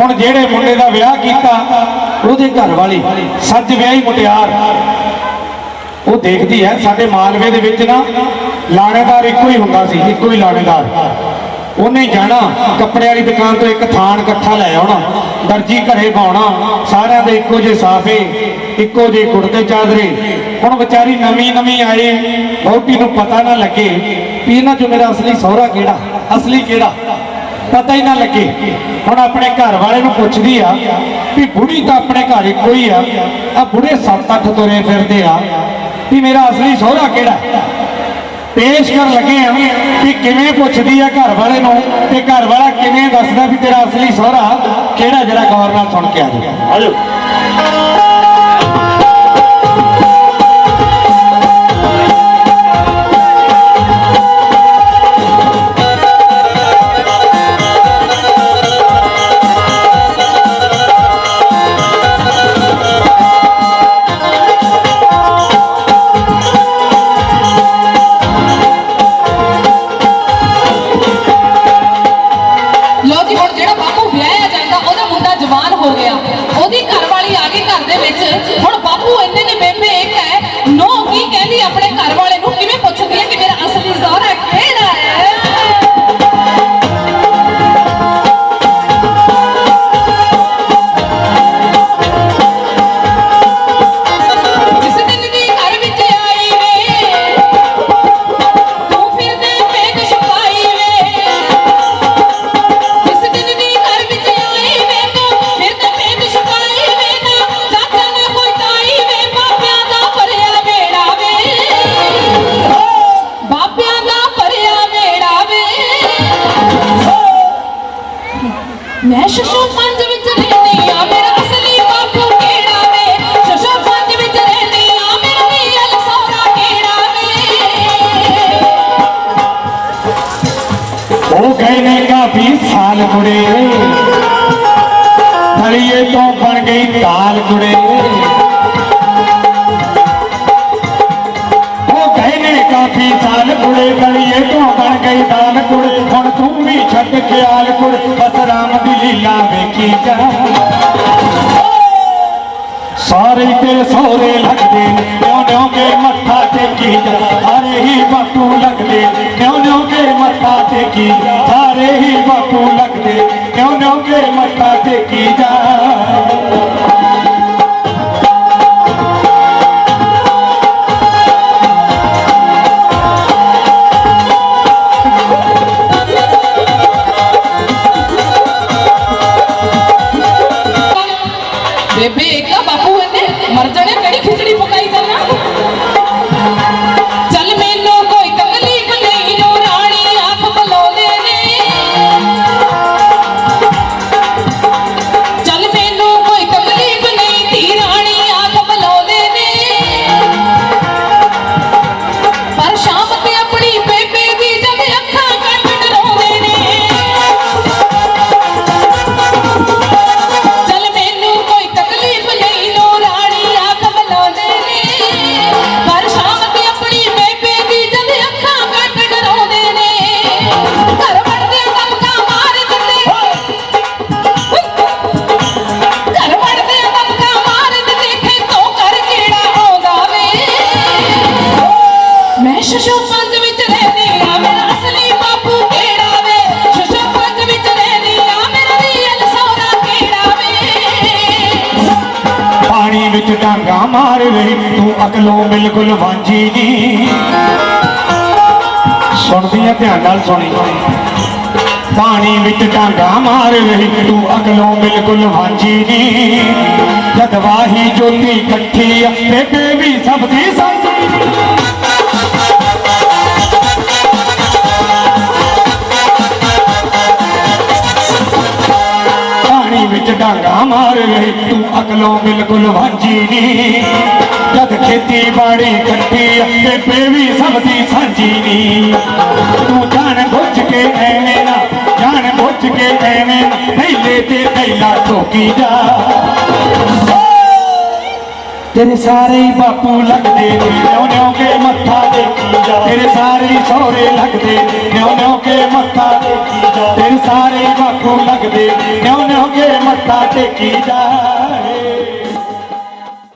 ਹੁਣ ਜਿਹੜੇ ਮੁੰਡੇ ਦਾ ਵਿਆਹ ਕੀਤਾ, ਉਹਦੇ ਘਰ ਵਾਲੀ, ਸੱਜ ਵਿਆਹੀ ਮੁਟਿਆਰ। ਉਹ ਦੇਖਦੀ ਹੈ, ਸਾਡੇ ਮਾਲਵੇ ਦੇ ਵਿੱਚ ਨਾ ਲਾਣੇਦਾਰ ਇੱਕੋ ਹੀ ਹੁੰਦਾ ਸੀ, ਇੱਕੋ ਹੀ ਲਾਣੇਦਾਰ। ਉਹਨੇ ਜਾਣਾ, ਕੱਪੜੇ ਵਾਲੀ ਦੁਕਾਨ ਤੋਂ ਇੱਕ ਥਾਨ ਇਕੱਠਾ ਲੈ ਆਉਣਾ, ਦਰਜੀ ਘਰੇ ਪਾਉਣਾ, ਸਾਰਿਆਂ ਦੇ ਇੱਕੋ ਜਿਹੇ ਸਾਫੇ, ਇੱਕੋ ਜਿਹੇ ਕੁੜਤੇ ਚਾਦਰੇ। ਹੁਣ ਵਿਚਾਰੀ ਨਵੀਂ ਨਵੀਂ ਆਏ ਬਹੁਤੀ ਨੂੰ ਪਤਾ ਨਾ ਲੱਗੇ ਵੀ ਇਹਨਾਂ ਚੋਂ ਮੇਰਾ ਅਸਲੀ ਸਹੁਰਾ ਕਿਹੜਾ, ਅਸਲੀ ਕਿਹੜਾ? ਪਤਾ ਹੀ ਨਾ ਲੱਗੇ। ਹੁਣ ਆਪਣੇ ਘਰ ਵਾਲੇ ਨੂੰ ਪੁੱਛਦੀ ਆ ਵੀ ਬੁੜੀ ਤਾਂ ਆਪਣੇ ਘਰ ਇੱਕੋ ਹੀ ਆ ਆ ਬੁੜੇ ਸੱਤ ਅੱਠ ਤੁਰੇ ਫਿਰਦੇ ਆ, ਵੀ ਮੇਰਾ ਅਸਲੀ ਸਹੁਰਾ ਕਿਹੜਾ ਪੇਸ਼ ਕਰ ਲੱਗੇ ਆ ਵੀ ਕਿਵੇਂ ਪੁੱਛਦੀ ਆ ਘਰ ਵਾਲੇ ਨੂੰ ਤੇ ਘਰ ਵਾਲਾ ਕਿਵੇਂ ਦੱਸਦਾ ਵੀ ਤੇਰਾ ਅਸਲੀ ਸਹੁਰਾ ਕਿਹੜਾ ਜਿਹੜਾ ਗੌਰ ਨਾਲ ਸੁਣ ਕੇ ਆ ਜਾ ਮੁੰਡਾ ਜਵਾਨ ਹੋ ਮੈਂ ਸ਼ਸ਼ੋ ਪੰਜ ਵਿੱਚ ਰਹਿੰਦੀ ਆ ਮੇਰਾ ਅਸਲੀ ਬਾਪੂ ਕਿਹੜਾ ਵੇ ਸ਼ਸ਼ੋ ਪੰਜ ਵਿੱਚ ਰਹਿੰਦੀ ਆ ਮੇਰਾ ਰੀਅਲ ਸਹੁਰਾ ਕਿਹੜਾ ਵੇ ਉਹ ਗਏ ਨੇ ਕਾਫੀ ਸਾਲ ਕੁੜੇ ਥਲੀਏ ਤੋਂ ਬਣ ਗਈ ਦਾਲ ਕੁੜੇ ਉਹ ਗਏ ਨੇ ਕਾਫੀ ਸਾਲ ਕੁੜੇ ਥਲੀਏ ਤੋਂ ਬਣ ਗਈ ਦਾਲ ਕੁੜੇ ਹੁਣ ਤੂੰ ਵੀ ਛੱਡ ਲੀਲਾ ਵੇਖੀ ਜਾ ਸਾਰੇ ਹੀ ਤੇਰੇ ਸਹੁਰੇ ਲੱਗਦੇ ਨਿਉ ਨਿਉ ਕੇ ਮੱਥਾ ਟੇਕੀ ਜਾ ਸਾਰੇ ਹੀ ਬਾਪੂ ਲੱਗਦੇ ਨਿਉ ਨਿਉ ਕੇ ਮੱਥਾ ਟੇਕੀ ਜਾ ਸਾਰੇ ਹੀ ਬਾਪੂ ਲੱਗਦੇ ਨਿਉ ਨਿਉ ਕੇ ਮੱਥਾ ਟੇਕੀ ਅਕਲੋਂ ਬਿਲਕੁਲ ਵਾਂਝੀ ਨਹੀਂ ਸੁਣਦੀ ਆ ਧਿਆਨ ਨਾਲ ਸੁਣੀ। ਪਾਣੀ ਵਿੱਚ ਡਾਂਗਾ ਮਾਰ ਰਹੀ ਤੂੰ, ਅਕਲੋਂ ਬਿਲਕੁਲ ਵਾਂਝੀ ਨਹੀਂ ਜਦ ਵਾਹੀ ਜੋਤੀ ਇਕੱਠੀ ਆ, ਬੇਬੇ ਵੀ ਸਭ ਦੀ ਸਾਂ ਡਾਂਗਾ ਮਾਰ ਰਹੀ ਤੂੰ ਅਕਲੋਂ ਬਿਲਕੁਲ ਵਾਂਝੀ ਨਹੀਂ ਜਦ ਖੇਤੀ ਬਾੜੀ ਇਕੱਠੀ ਆ, ਸਭ ਦੀ ਸਾਂਝੀ ਨਹੀਂ ਤੂੰ ਜਾਣ ਬੁੱਝ ਕੇ ਐਵੇਂ ਨਾ ਜਾਣ ਬੁੱਝ ਕੇ ਐਵੇਂ ਪਹਿਲੇ ਤੇ ਪਹਿਲਾ ਠੋਕੀ ਜਾ। ਤੇਰੇ ਸਾਰੇ ਹੀ ਬਾਪੂ ਲੱਗਦੇ ਨਿਉ ਨਿਉ ਕੇ ਮੱਥਾ ਟੇਕੀ ਜਾ। ਤੇਰੇ ਸਾਰੇ ਹੀ ਸਹੁਰੇ ਲੱਗਦੇ ਨਿਉ ਨਿਉ ਕੇ ਮੱਥਾ ਟੇਕੀ ਸਾਰੇ ਹੀ ਬਾਪੂ ਲੱਗਦੇ ਨਿਉ ਨਿਉ ਕੇ ਮੱਥਾ ਟੇਕੀ ਜਾ